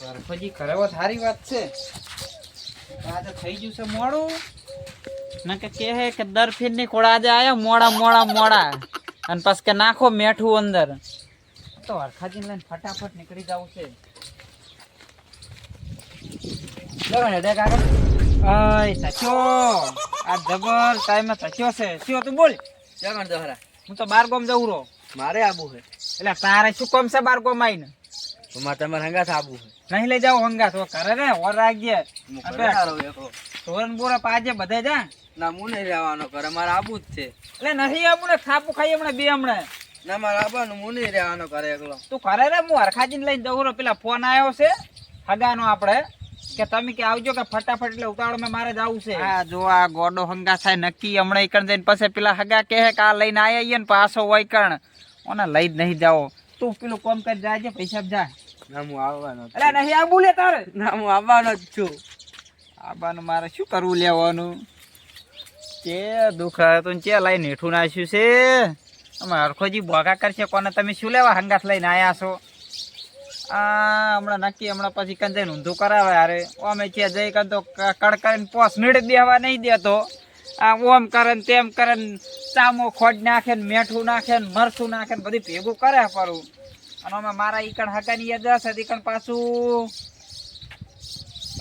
સરપંચી ખરેખર સારી વાત છે? આજે થઈ ગયું છે મોડું. ના કે કહે કે દર ફીરની કોળા આજે આયા? મોડા મોડા મોડા. અને પછી કે નાખો મેઠું અંદર. તો હરખાજી લઈને ફટાફટ નીકળી જવું છે. આ જબર ટાઈમ સચ્યો છે. શું તું બોલ? જગણ દહરા. હું તો બાર ગોમ જવું રહો. મારે આબુ છે એટલે તારે શું કોમ છે બાર ગોમ આવીને તો મારે તમારે હંગાથ આબુ છે નહીં લઈ જાવ હંગા તો કરે રે ઓર રાખજે. ધોરણ બોરા પાજે બધે જા. ના હું નહીં રહેવાનો કરે મારે આબુ જ છે. એટલે નહીં આવું ને ખાપું ખાઈ હમણાં બે હમણાં. ના મારે આવવાનું હું નહીં રહેવાનો કરે એકલો. તું કરે રે હું હરખાજીને લઈને જવું રહો. પેલા ફોન આવ્યો છે હગાનો આપણે. કે તમે કે આવજો કે ફટાફટ એટલે ઉતાવળમાં મારે જવું છે. હા જો આ ગોડો હંગા થાય નક્કી હમણાં ઈકણ જઈને પછી પેલા હગા કહે કે આ લઈને આયા ને પાછો હોય કણ ઓને લઈ જ નહીં જાઓ. તું પેલું કોમ કરી જાય પૈસા જા. ના હું આવવાનો એટલે નહીં આવું લે તારે. ના હું આવવાનો જ છું. આવવાનું મારે શું કરવું લેવાનું? કે દુઃખ આવે તો ચે લઈને હેઠું નાખ્યું છે. અમે હરખોજી ભોગા કરશે કોને? તમે શું લેવા હંગાસ લઈને આયા છો? આ, હમણાં નક્કી, હમણાં પછી કંઈ ઊંધું કરાવે અરે ઓમે છે જઈ તો ક- કડ કરીને પોસ નીડ દેવા નહીં દેતો. આ ઓમ કરે ને તેમ કરે ને ચામો ખોડ નાખે ને મેઠું નાખે ને મરચું નાખે ને બધું ભેગું કરે પરું અને અમે મારા ઈકણ હગાની યાદ હશે, ઈકણ પાછું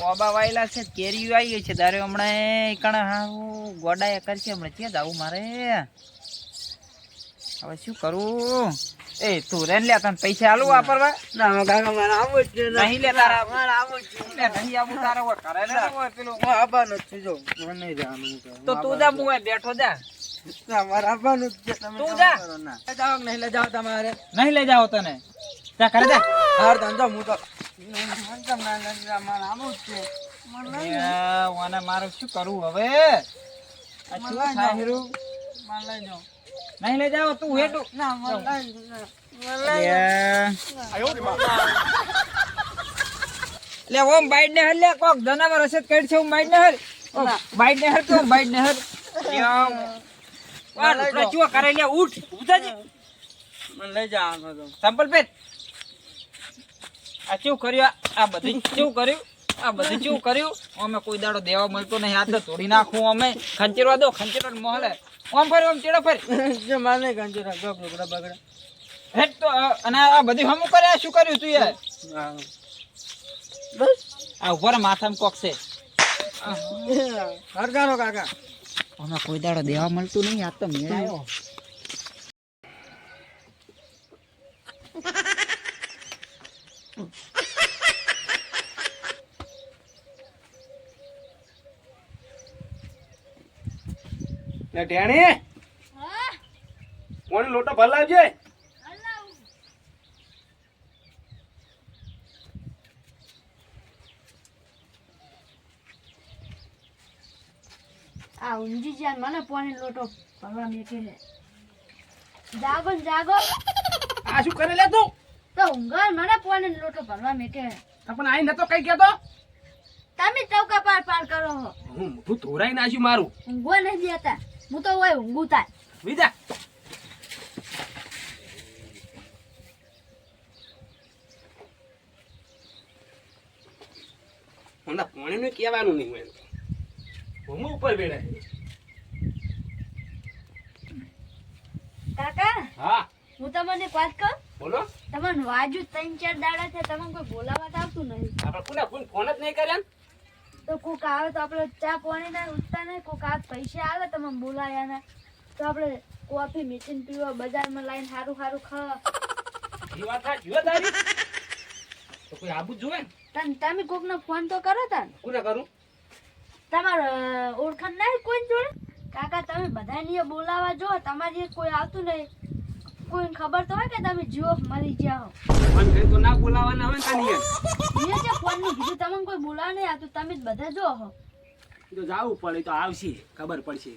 ઓબા વાયેલા છે, કેરીઓ આવી ગઈ છે તારે હમણાં ઈકણ હારું ગોડાએ કરશે. હમણાં ક્યાં આવું મારે? હવે શું કરું? એ તું રેન લે તને પૈસા આલું વાપરવા? ના હું કાકા મારે આવું જ છે નહીં લે તારા. મારે આવું જ છે. નહીં આવું તારે ઓ કરે ને હોય પેલું. હું જ છું જો. મને નહીં તો તું જા મુએ બેઠો જા. ના મારે આવવાનું જ છે તમે તું જા. કરો ના. જાઓ નહીં લે જાવ તમારે. નહીં લઈ જાઓ તને. જા કરે જા. હાર ધંધો હું તો તમને લઈ મારે આવું જ છે. મને મારે શું કરવું હવે? આ શું લઈ થાય હીરું? મને લઈ જાઓ. નહીં લઈ જાવ તું ના જાઓ. લે. ઓમ બાઈડ ને હર લે કોક જનાવર હશે તો કઈડ છે ઓમ બાઈડ ને હર બાઈડ ને હર તો બાઈડ ને હર વાર આ લુગડા કરે લે ઉઠ. ઉઠાજી. મને લઈ તો. સંપલ પેટ આ કેવું કર્યું આ- બધી કેવું કર્યું. આ બધું જેવું કર્યું? અમે કોઈ દાડો દેવા મળતો નહીં. હાથ તોડી નાખું અમે. ખંચેરવા દો ખંચેરવા મોહલે. ઓમ ફરી ઓમ ચેડો ફરી? મારે ખંચેરા લુગડા બગડે હેટ તો અને આ બધું હમું કરે શું કર્યું તું યાર? બસ. આ ઉપર માથામાં કોક છે. હરગારો કાકા. અમે કોઈ દાડો દેવા મળતું નહીં. આ તો મેળાયો કોણ લોટો ભલાવજે? આ ઊંઘી જાય મને પાણી લોટો ભરવા મેકે છે જાગો ને જાગો. આ શું કરે લે તું? તો ઊંઘાર મને પાણી લોટો ભરવા મેકે પણ આઈ નતો કઈ કેતો તમે ચૌકા પાર પાર કરો હું મોઢું ધોરાઈ નાખ્યું મારું. ઊંઘવા નહીં દેતા. હું તો હોય ઊંઘું તાર વિદા મને પાણીનું કહેવાનું નહીં હોય. હું ઉપર બેડે કાકા હા. હું તમને એક વાત કહું? બોલો. તમને વાજુ ત્રણ ચાર દાડા છે તમને કોઈ બોલાવા આવતું નહીં. આપણે કોને ફોન જ નહીં કર્યા? તો કોક આવે તો આપણે ચા પાણી ના ઉઠતા નહીં કોક આવે પૈસા આવે તમે બોલાયા ને તો આપણે કોફી મીઠીને પીવા બજારમાં લાઈને સારું સારું ખાવા. એ વાત સાચી તારી. તો કોઈ આબુ જોવે ને? તમ- કોકનો ફોન તો કરો તા કોને કરું? તમારો ઓળખાણ નહીં કોઈ જોડે? કાકા તમે બધાને બોલાવા જો તમારી કોઈ આવતું નહીં. કોઈને ખબર તો હોય કે તમે જીવો મરી જાઓ પણ ફોન કરી તો ના બોલાવાના હોય ને તાની એમ. મેં જે ફોનનું કીધું તમને કોઈ બોલાવા નહીં આવતું તમે જ બધા જો હો. તો જાવું પડે તો આવશે ખબર પડશે.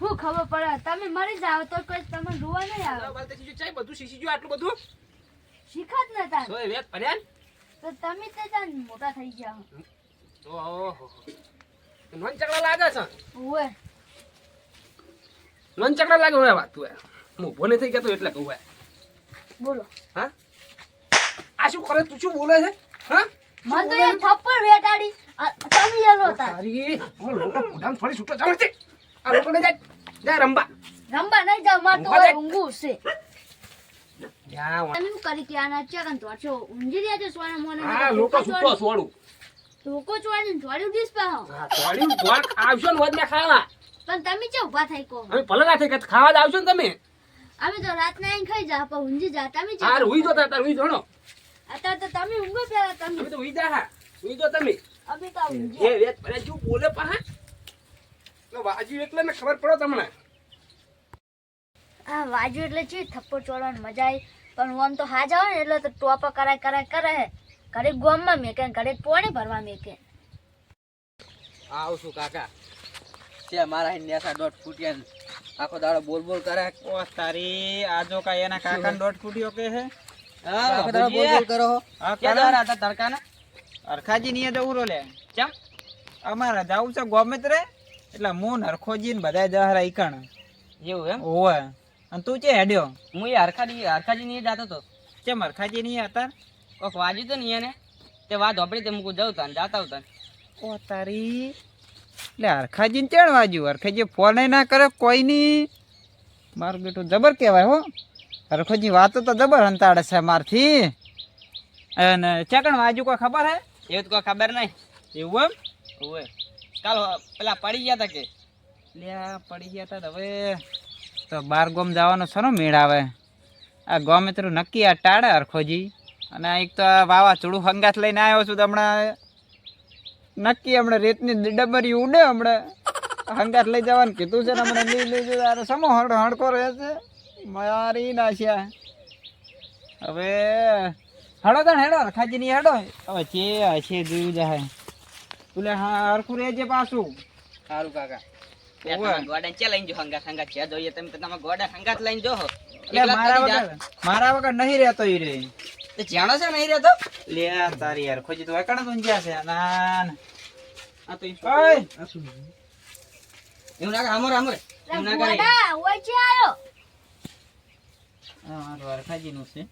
હું ખબર પડે? તમે મરી જાઓ તો કોઈ તમને રોવા નહીં આવે. બધું શીખી ગયું આટલું બધું? શીખત ન તા સોય વેત પડ્યા? તો તમે તે તાન મોટા થઈ ગયા ઓહો. નોન ચકડા લાગે છે? ઓય. મન ચકડા લાગે હોય વાત તું યાર. ઊભો નહીં થઈ ગયો એટલે કહું યાર. બોલો. હા? આ શું કરે? તું શું બોલે છે? હા? મને તો એ થપ્પડ વેટાડી. તમે યલો હતા. અરે હું લોકો મોઢામાં થોડી છૂટો જાવ છે. આ લોકો ને જાય. જાય રંબા. રંબા નહીં જાવ માર તો ઊંઘું છે તમે શું કરી કે આના ચકન તો છો ઊંઘી રહ્યા છો સોના મોને હા લોકો છૂટો છોડું લોકો ચોડીને ચોડ્યું ડીશ પા હો. થોડી ગોળ આવશો ને વધને ખાવા. પણ તમે ચે ઊભા થઈ કો અમે ભલે ના થઈ કે ખાવા જ આવશો ને તમે. અમે તો રાતના ના ખાઈ જા પણ ઊંઘી જા. તમે હાર હુઈ જો તાર હુઈ જોણો. અત્યારે તો તમે ઊંઘો પેલા તમે. અમે તો હુઈ જા હા. હુઈ જો તમે. અમે તો ઊંઘી એ વેત ભલે જો બોલે પાહા નો વાજી એટલે ને ખબર પડો તમને. આ વાજુ એટલે છે થપ્પો ચોડવાની મજા આવી. પણ હું આમ તો હા જાવ ને એટલે તો ટોપા કરાય કરાય કરે હે. ઘડીક ગોમમાં મેકે ઘરે પોણે ભરવા મેકે. આવું છું કાકા. તે મારા નેસા દોઢ ફૂટ્યા આખો દાડો બોલ બોલ કરે. ઓ તારી આજો કા એના કાકા દોઢ ફૂટ્યો કે હે આખો દાડો બોલ બોલ કરો હા. ક્યાં કરો. દાડા હતા અરખાજી ની જવું રો લે ચમ. અમારે જાવું છે એટલે હું નરખોજી ને બધા જહરા ઈકણ. એવું એમ? ઓવે. અને તું ચે હેડ્યો? હું એ હરખાજી હરખાજી ની જાતો તો. ચેમ હરખાજી ની હતા કોક વાજ્યું તો ને? એને તે વાત વાપરી તે મૂકું જવું તા જાતા આવતા ઓ તારી. એટલે અરખાજી ને ચેણ વાજ્યું. અરખાજી ફોન ના કરે કોઈ ની મારું બેટું જબર કહેવાય હો. હરખોજી વાતો તો જબર હંતાડે છે મારથી. અને ચકણ વાજુ કોઈ ખબર હે? એવું તો કોઈ ખબર નહીં. એવું એમ? ઓવે. કાલ પેલા પડી ગયા તા કે? લ્યા પડી ગયા તા તો હવે. તો બાર ગોમ જવાનો સનો મેળ આવે. આ ગોમ એટલું નક્કી આ ટાળે અરખોજી અને આ એક તો વાવા વાવાઝોડું હંગાત લઈને આવ્યો છું તો હમણાં નક્કી હમણાં રેતની ડબરી ઉડે હમણાં. હંગાત લઈ જવાનું કીધું છે ને હમણાં લઈ લઈ જવું અરે સમો હડ હડકો રહે છે. મારી નાશ્યા હવે હડો તણ હેડો. ખાજી ની હેડો. હવે છે હશે જોયું જાય. તુલે હા હરખું રહેજે પાછું. સારું કાકા. તો મારા વગર નહીં રહેતો એ રે. તે જાણો છે નહીં રહેતો? લે આ તારી યાર ખોજી તો એકણ તો જ્યાં છે ના ના. આ તો ઓય! આ શું? એવું ના આમર અમર અમર એવું ના કરે. ઓય છે આયો. આ મારો અરખાજી નું છે.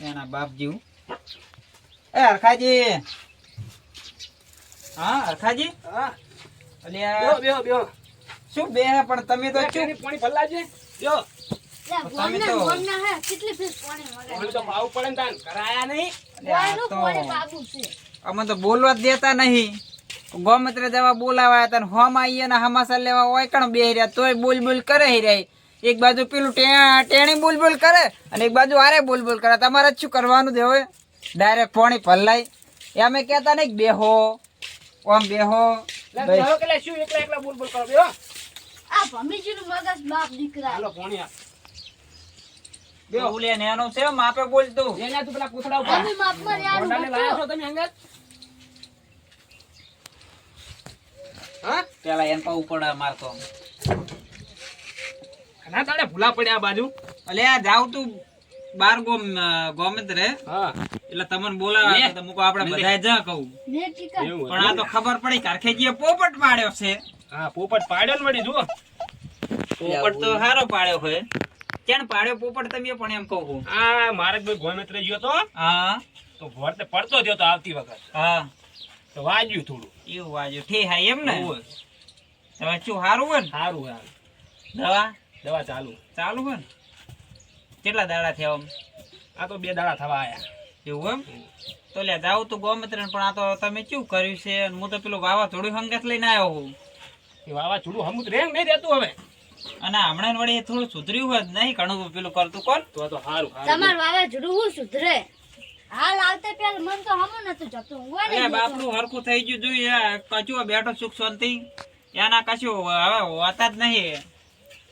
એના બાપ જીવ. એ અરખાજી હા અરખાજી હા. અલ્યા. બેહો બેહો બેહો. શું બે પણ તમે તો પાણી ભરલાજે બેહો. તમે તો- ગોમના હે કેટલી ફીસ પોણી મગાવી? પાણી તો ભાવ પડે ને તાન કરાયા નહીં. અલ્યા, આ ગોયનું તો પોણી બાબુ છે. અમે તો બોલવા જ દેતા નહીં. ગોમત્ર જવા બોલાવા હતા હોમ આવીએ ને હમાસા લેવા હોય કણ બે રહ્યા તોય બોલ બોલ કરે રહ્યા. એક બાજુ પેલું ટે- ટેણી બોલ બોલ કરે અને એક બાજુ આરે બોલ બોલ કરે. તમારે જ શું કરવાનું છે હવે? ડાયરેક્ટ પોણી પલ્લાય એ અમે કહેતા નહીં કે બેહો ઓમ બેહો. બેહો શું એકલા એકલા બોલ બોલ કરો બેહો. આ ભમીજીનું મગજ બાપ દીકરા. હાલો પાણી આપ. બેહો લે છે માપે બોલતું એને તું પેલા પૂછડા ઉપર. અમે માપમાં યાર ગોડાને લાયા છો તમે હંગાત હા? પેલા એન પા ઉપર મારતો. ઘણા તાળે ભૂલા પડ્યા બાજુ. અલે આ જાવ તું બાર ગોમ ગોમિત્ર હા. એટલે તમને બોલાવા તો મૂકો આપણે બધાય જા કહું. એવું પણ આ તો ખબર પડી કારખેજીએ પોપટ પાડ્યો છે. હા પોપટ પાડ્યો ને વળી જુઓ. પોપટ તો સારો પાડ્યો હોય. કેમ પાડ્યો પોપટ તમે પણ એમ કહું છું. આ મારે ભાઈ ગોમિત્ર ગયો તો. હા. તો વળતે પડતો થયો તો આવતી વખત. હા. તો વાજ્યું થોડું. એવું વાજ્યું. ઠી હા એમ ને. હવે શું સારું હોય ને? સારું હાલ દવા? દવા ચાલુ. ચાલુ હોય ને? કેટલા દાડા થયા આમ? આ તો બે દાડા થવા આયા. એવું એમ? તો લે જાવ તો ગોમત્ર પણ આ તો તમે શું કર્યું છે? હું તો પેલું વાવા થોડું હંગત લઈને આવ્યો હું. એ વાવાઝોડું હમુત રે નહીં રહેતું હવે. અને હમણાં વળી થોડું સુધર્યું હોત નહીં ઘણું પેલું કરતું કોણ? તો તો સારું તમાર વાવાઝોડું હું સુધરે? હાલ આવતે પેલ મન તો હમો નતું જતું હું ને બાપનું હરખું થઈ ગયું જોઈએ કચું બેઠો સુખ શાંતિ. એના કશું હવે હોતા જ નહીં.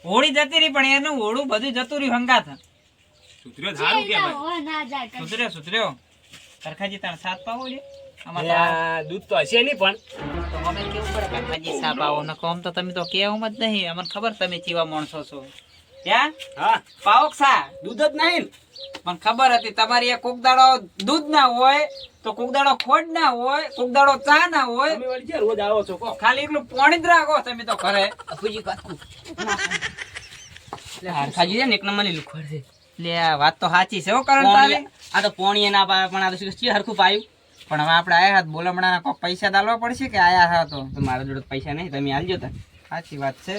હોળી જતી રહી પણ એનું હોળું બધું જતું રહ્યું હંગાત. સુધર્યો સારું કે. સુધર્યો સુધર્યો. સરખાજી તાર સાથ પાવો છે. દૂધ તો હશે નહીં પણ. અમે કેવું પડે સરખાજી સાથ પાવો ને કોમ તો તમે તો કેવું જ નહીં. અમને ખબર તમે કેવા માણસો છો. ત્યાં હા. પાવો કે સા દૂધ જ નહીં મને ખબર હતી તમારી કોક દાડો દૂધ ના હોય તો કોક દાડો ખોડ ના હોય કોક દાડો ચા ના હોય. રોજ આવો છો? ખાલી એટલું પોણી જ રાખો તમે તો ઘરે. અપુજી કાકુ. એટલે હરખાજી છે ને એક નંબરની લુખડ છે. લે આ વાત તો સાચી છે હો કરણ આ તો પોણીએ ના પાવે પણ આ તો શું છે, હરખું પાયું? પણ હવે આપણે આયા હાથ બોલમણા કોઈ પૈસા દાલવા પડશે કે આયા હા તો? તો મારા જોડે પૈસા નહીં તમે આવજો તા. સાચી વાત છે.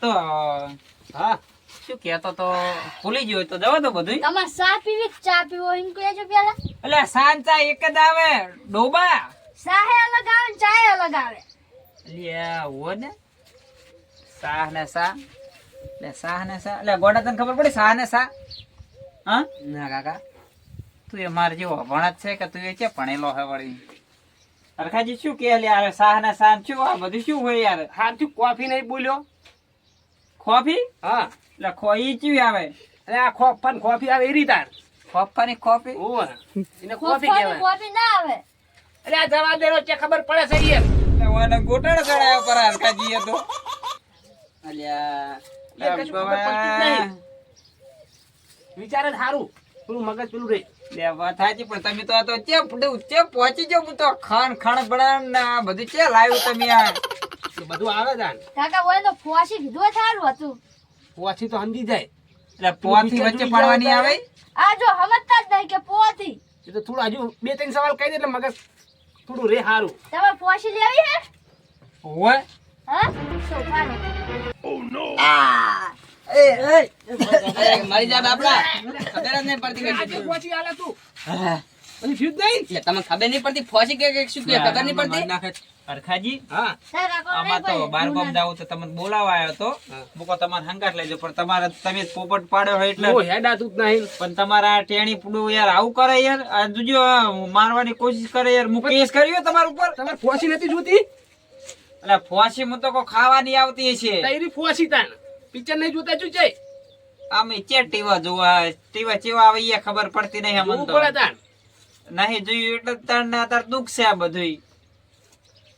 તો હા શું કહેતો તો? ભૂલી ગયો તો જવા દો બધું તમારે સા પીવી ચા પીવો એમ કહેજો પેલા? એટલે સાંચા એક જ આવે ડોબા. સાહે અલગ આવે ચાય અલગ આવે. લ્યા ઓ ને. સાહ ને સા એટલે સાહ ને સા એટલે ગોડા તને ખબર પડી? સાહ ને સા હા? ના કાકા. તું એ માર જેવો અભણ જ છે કે તું એ છે ભણેલો હે વળી? અરખાજી શું કે લે યાર સાહ ને સા શું આ બધું શું હોય યાર? હાથથી કોફી નહીં બોલ્યો? કોફી? હા. એટલે ખોઈ ચી આવે. અરે આ ખોફન કોફી આવે એ રીતાર ખોફાની કોફી? ઓ એને કોફી કહેવાય. કોફી ના આવે. અરે આ જવા દેરો છે ખબર પડે છે યાર એટલે ઓને ગોટાળો ચડાયો પર અરખાજી એ તો. અલ્યા એ કશું ખબર પડતી જ નહીં. વિચાર સારું પેલું મગજ પેલું રે લે વાત સાચી પણ તમે તો આ પહોંચી જાવ હું તો ખાણ ખાણ બળાન ના બધું ચે લાવ્યું તમે આ? બધું આવે જાન કાકા ઓય તો ફોસી કીધું હોય સારું હતું. પોછી તો સમજી જાય. એટલે પોથી વચ્ચે પડવાની આવે? આ જો સમજતા જ નહીં કે પોથી એ તો થોડું હજુ બે ત્રણ સવાલ કહી દે એટલે મગજ થોડું રે સારું તમારે ફોસી લેવી હે? ઓય હા? શું નો અરે, મારી જાત આપડા ખબર જ નહીં પડતી કે આલે તું. પછી ફ્યુઝ નહીં? એટલે તમને ખબર નહીં પડતી ફોસી કે કે શું કે ખબર નહીં પડતી? અરખાજી હા. આમાં તો બાર ગામ જાવ તો તમને બોલાવા આવ્યો તો. મૂકો તમારે હંગાટ લેજો પણ તમારે તમે પોપટ પાડ્યો હોય એટલે. હું હેડા જ નહીં. પણ તમારા ટેણી પુડું યાર આવું કરે યાર. આ જોજો મારવાની કોશિશ કરે યાર. હું કેસ કર્યો તમારા ઉપર? તમારે પોછી નથી જોતી? એટલે ફોસી મુ તો કો ખાવાની આવતી છે તારી પોછી તાન પિક્ચર નહીં જોતા છું છે? અમે ચે ટીવા જોવા ટીવા ચેવા આવે એ ખબર પડતી નહીં અમને તો. નહીં જોયું એટલે તાર ને તાર દુઃખ છે આ બધું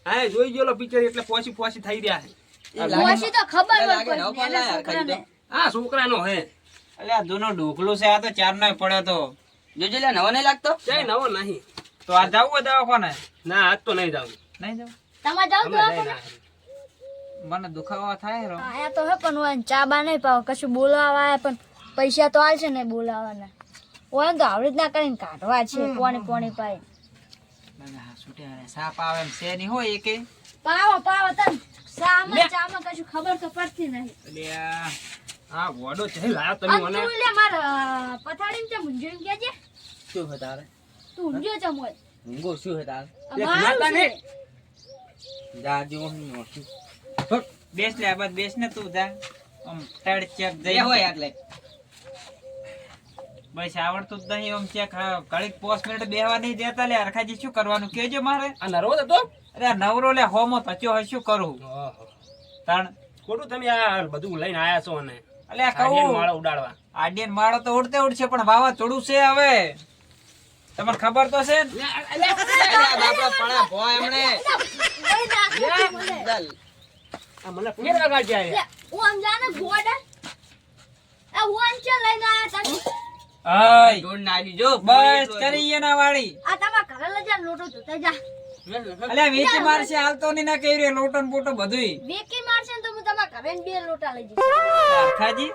હા જોઈ ગયો પિક્ચર એટલે પોછી પોછી થઈ રહ્યા છે. ફોસી તો ખબર. હા છોકરાનો હે. અલ્યા આ જૂનો ઢોકલું છે આ તો ચાર નો પડ્યો તો. જોજો લે નવો નહીં લાગતો? ચાય નવો નહીં. તો આ જવું દવાખાને? ના આજ તો નહીં જાવ નહીં તમારે મને દુખાવા થાય રો. આયા તો હે પણ હું ચા બા નહીં પાવ કશું બોલાવા આયા પણ પૈસા તો આલશે ને બોલાવાના. ઓય તો આવી ના કરીને કાઢવા છે પોણી પોણી પાઈ. સાપ આવે એમ છે નહીં હોય એકે. પાવો પાવો તન. સામાં ચામાં કશું ખબર તો પડતી નહીં. એટલે આ હા વડો છે લાયો તમે મને. તું લે માર પથાડીને તે ઊંઝો એમ કહેજે શું છે તારે? તું ઊંઝો ચમ મોય ઊંઘો શું છે તારે? લે, મારું છે. નહીં. હું નોખી. બેસ લે બાદ બેસ ને તું જા. આમ તડ ચેક જઈ. હોય એટલે બસ આવડતું જ નહીં આમ ચેક ઘડીક પોસ મિનિટ બેહવા નહીં દેતા લે. અરખાજી શું કરવાનું? કેજો મારે. આ નરવો તો અરે આ નવરો લે હોમો થચો હોય શું કરું? તાણ. ખોટું તમે આ બધું લઈને આયા છો અને અલે કહું. માળો ઉડાડવા. આડિયન માળો તો ઉડતે ઉડશે પણ વાવા ચોડું છે હવે. તમને ખબર તો છે ને? બાપા આ ભો એમણે. મને. આ ફેર લગાડજે આયા. લે, હું આમ જાને ગોડા આ હું લઈને આયા તમે. હાય. ઢોળ નાખી જો. બસ કરી એના વાળી. આ તમારા ઘરે લઈ જા લોટો ધોતા જા. અલ્યા વેચી મારશે હાલતો નહીં ના કહી રહ્યો લોટો ને બધુંય. વેકી મારશે તો હું તમારા ઘરે બે લોટા લઈ જઈશ. અરખાજી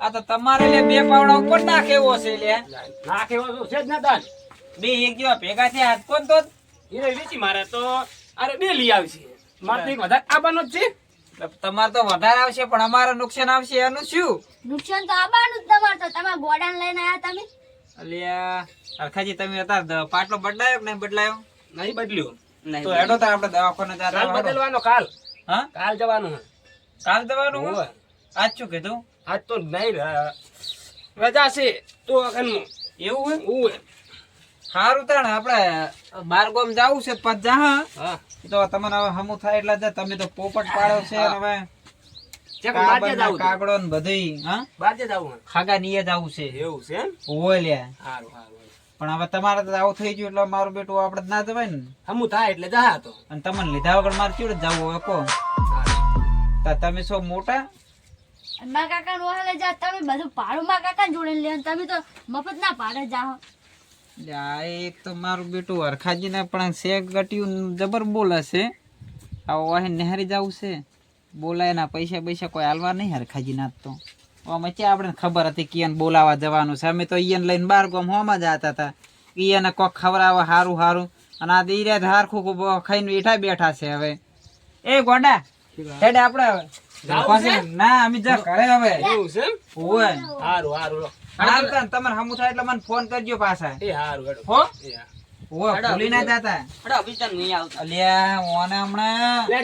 આ તો તમારે લે બે પાવડા ઉપર નાખે એવો છે લે. ના કહેવા તો છે જ ના તાન બે એક જેવા ભેગા થયા હાથ કોણ તો વેચી મારે તો અરે બે લઈ આવશે. મારે તો એક વધારે આવવાનો જ છે. તમારે તો વધારે આવશે પણ અમારે નુકસાન આવશે એનું શું? નુકસાન તો આબાનું જ તમારે તો. તમે ગોડાને લઈને આયા તમે? અલ્યા અરખાજી તમે અત્યારે પાટલો બદલાયો કે નહીં બદલાયો? નહીં બદલ્યો. તો હેડો તો આપણે દવાખાને કાલ જતા હેડો. બદલવાનો કાલ. હા? કાલ જવાનું હે. કાલ જવાનું હોય આજ શું કીધું? આજ તો નહીં રજા છે તો. એવું હોય? હોવે. સારું તાણ આપણે બાર જવું છે પછી જા તો તમને હવે હમુ થાય એટલે જ તમે તો પોપટ પાડો છે હવે. કાગડો ને બધી હા. બાજે જાવું ખાગા નીએ જાવું છે. એવું છે હોય લ્યા સારું સારું પણ હવે તમારે તો આવું થઈ ગયું એટલે મારું બેટું આપણે ના જવાય ને. હમુ થાય એટલે જા તો. અને તમને લીધા વગર મારે ચીડ જવું હોય કો તા તમે છો મોટા? મા કાકા રોહલે જા તમે બધું પાડો. મા કાકા જોડે લે તમે તો મફત ના પાડે જાઓ આ એક તો મારું બેટું હરખાજી ને પણ શેક ગટ્યું જબર બોલે છે આવો અહીં નેહારી જવું છે. બોલાય ના પૈસા પૈસા કોઈ હાલવા નહીં હરખાજી ના તો. અમે ક્યાં આપણે ખબર હતી કે બોલાવા જવાનું છે. અમે તો ઈયન લઈને બાર ગામ હોમાં જતા હતા. ઈયને કોક ખવડાવવા સારું હારું. અને આ દીરે હારખું ખાઈને બેઠા બેઠા છે હવે. એ ગોડા હેડે આપણે ના અમે જા ઘરે હવે. એવું છે. હાલ તને તમારે હમુ થાય એટલે મને ફોન કરજો પાછા. એ હારું હો? એ ભૂલી ના જાતા. અરે અભી નહીં આવતા. અલ્યા ઓને હમણાં લે,